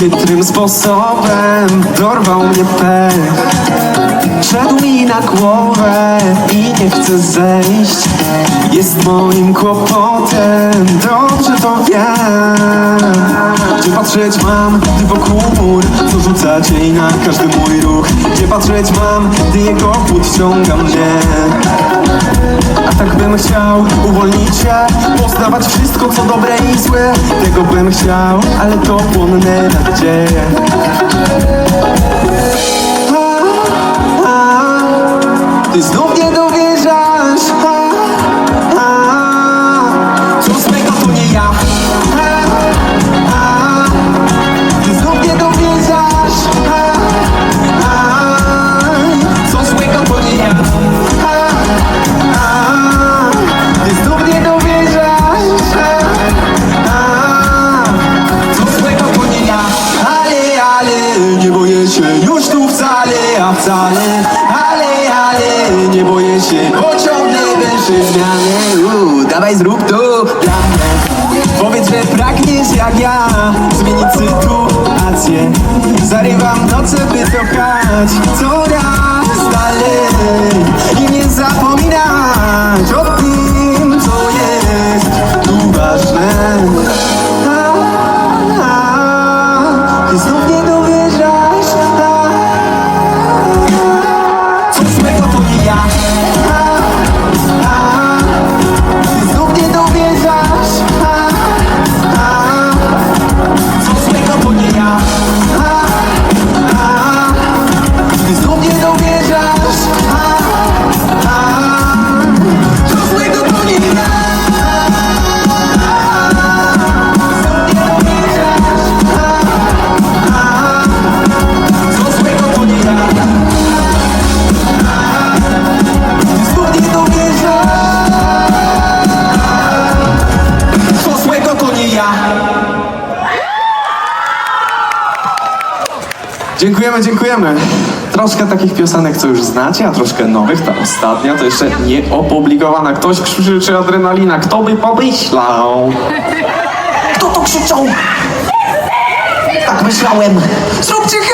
Chytrym sposobem dorwał mnie pech. Szedł mi na głowę i nie chce zejść. Jest moim kłopotem, dobrze to wiem. Gdzie patrzeć mam, gdy wokół mur Co rzuca cień na każdy mój ruch? Gdzie patrzeć mam, gdy jego płód ściąga mnie? A tak bym chciał uwolnić się. Poznawać wszystko co dobre i złe. Tego bym chciał, ale to płonne nadzieje. Ty znów tu wcale A wcale. Ale, ale Nie boję się Pociągnę węże zmiany. Uuu, Dawaj zrób to dla mnie. Powiedz, że pragniesz jak ja Zmienić sytuację. Zarywam noce, by to kochać Coraz dalej. I nie zapominać Dziękujemy, dziękujemy. Troszkę takich piosenek, co już znacie, a troszkę nowych. Ta ostatnia to jeszcze nie opublikowana. Ktoś krzyczy adrenalina. Kto by pomyślał? Kto to krzyczał? Tak myślałem. Zróbcie!